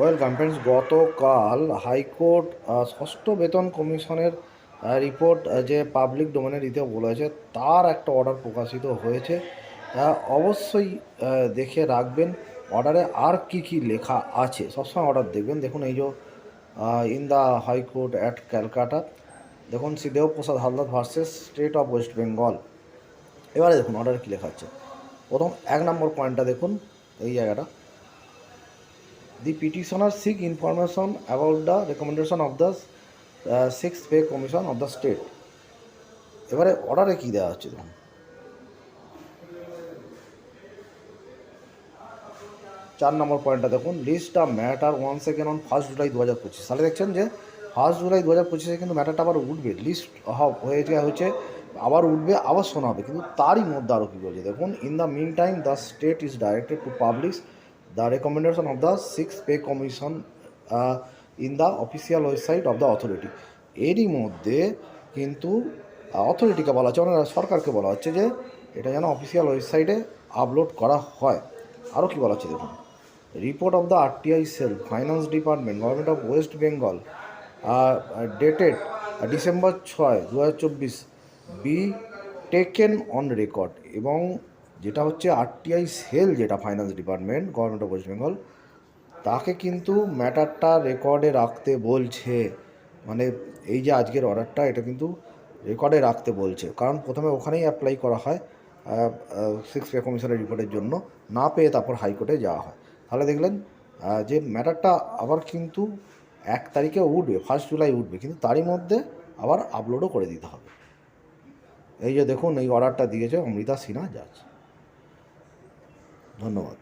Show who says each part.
Speaker 1: Welcome friends গতকাল high court ষষ্ঠ বেতন কমিশনের রিপোর্ট যে পাবলিক ডোমেনে দিতে বলেছে, তার একটা অর্ডার প্রকাশিত হয়েছে। অবশ্যই দেখে রাখবেন অর্ডারে আর কি কি লেখা আছে। সবসময় অর্ডার দেখবেন। দেখুন এই যে in the high court at Calcutta, দেখুন Sridev Prasad Haldar versus state of West Bengal এবারে দেখুন অর্ডারে কী লেখা আছে। প্রথম এক নম্বর পয়েন্টটা দেখুন, এই জায়গাটা। The petitioner seek information about the recommendation of the uh, sixth pay commission of the state. এবারে অর্ডারে কী দেওয়া হচ্ছে দেখুন। চার নম্বর পয়েন্টটা দেখুন। List of matter one second on first July দু হাজার পঁচিশ। তাহলে দেখছেন যে ফার্স্ট জুলাই দু হাজার পঁচিশে কিন্তু ম্যাটারটা আবার উঠবে। লিস্ট হয়ে গিয়ে হচ্ছে আবার উঠবে আবার শোনা হবে কিন্তু তারই মধ্যে আরও কী বলছে? দেখুন in the mean time the state is directed to publish the recommendation of the six pay commission in the official website of the authority এরই মধ্যে কিন্তু অথরিটিকে বলা হচ্ছে মানে সরকারকে বলা হচ্ছে যে, এটা যেন অফিসিয়াল ওয়েবসাইটে আপলোড করা হয়। আরও কী বলা হচ্ছে দেখুন। Report of the RTI cell finance department government of West Bengal dated December ছয় দু হাজার চব্বিশ বি টেকেন অন রেকর্ড এবং যেটা হচ্ছে আরটিআই সেল যেটা finance department government of West Bengal তাকে কিন্তু ম্যাটারটা রেকর্ডে রাখতে বলছে। মানে এই যে আজকের অর্ডারটা এটা কিন্তু রেকর্ডে রাখতে বলছে। কারণ প্রথমে ওখানেই অ্যাপ্লাই করা হয় সিক্স পে কমিশনের রিপোর্টের জন্য। না পেয়ে তারপর হাইকোর্টে যাওয়া হয়। তাহলে দেখলেন যে ম্যাটারটা আবার কিন্তু এক তারিখে উঠবে ফার্স্ট জুলাই উঠবে, কিন্তু তারই মধ্যে আবার আপলোডও করে দিতে হবে। এই যে দেখুন, এই অর্ডারটা দিয়েছে অমৃতা সিনহা জাজ ধন্যবাদ।